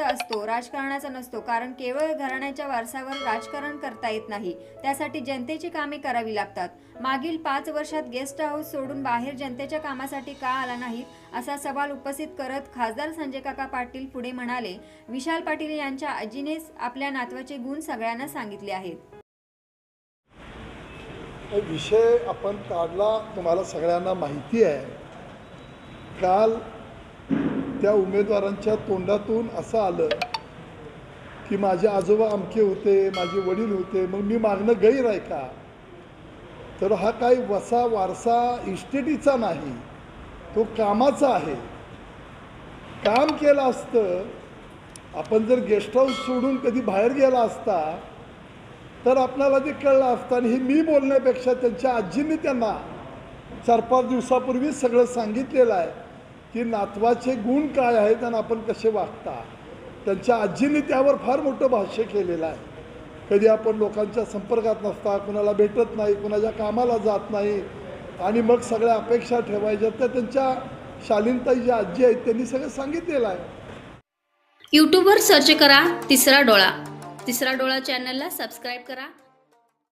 असतो राजकारणाचा नसतो कारण केवळ घराण्याच्या वारसावर राजकारण करता येत नाही. त्यासाठी जनतेची कामे करावी लागतात. मागील पाच वर्षात गेस्ट हाऊस सोडून बाहेर जनतेच्या कामासाठी का आला नाहीत असा सवाल उपस्थित करत खासदार संजय काका पाटील पुढे म्हणाले विशाल पाटील यांच्या आजीनेच आपल्या नातवाचे गुण सगळ्यांना सांगितले आहेत. विषय आपण काढला तुम्हाला सगळ्यांना माहिती आहे. काल त्या उमेदवारांच्या तोंडातून असं आलं की माझे आजोबा अमके होते माझे वडील होते मग मी मागणं गैर आहे का? तर हा काही वसा वारसा इस्टेटीचा नाही तो कामाचा आहे. काम केलं असतं आपण जर गेस्ट हाऊस सोडून कधी बाहेर गेला असता तर आपणाला ते कळलं असतं आणि हे मी बोलण्यापेक्षा त्यांच्या आजींनी त्यांना चार पाच दिवसापूर्वीच सगळं सांगितलेलं आहे. की नातवाचे गुण काय आहेत आणि आपण कसे वागता? त्यांच्या आजींनी त्यावर फार मोठं भाष्य केलेलं आहे. कधी आपण लोकांच्या संपर्कात नसता कुणाला भेटत नाही कुणाच्या कामाला जात नाही आणि मग सगळ्या अपेक्षा ठेवायच्या त्या त्यांच्या शालीनताई ज्या आजी आहेत त्यांनी सगळं सांगितलेलं आहे. यूट्यूबवर सर्च करा तिसरा डोळा. तिसरा डोळा चॅनलला सबस्क्राईब करा.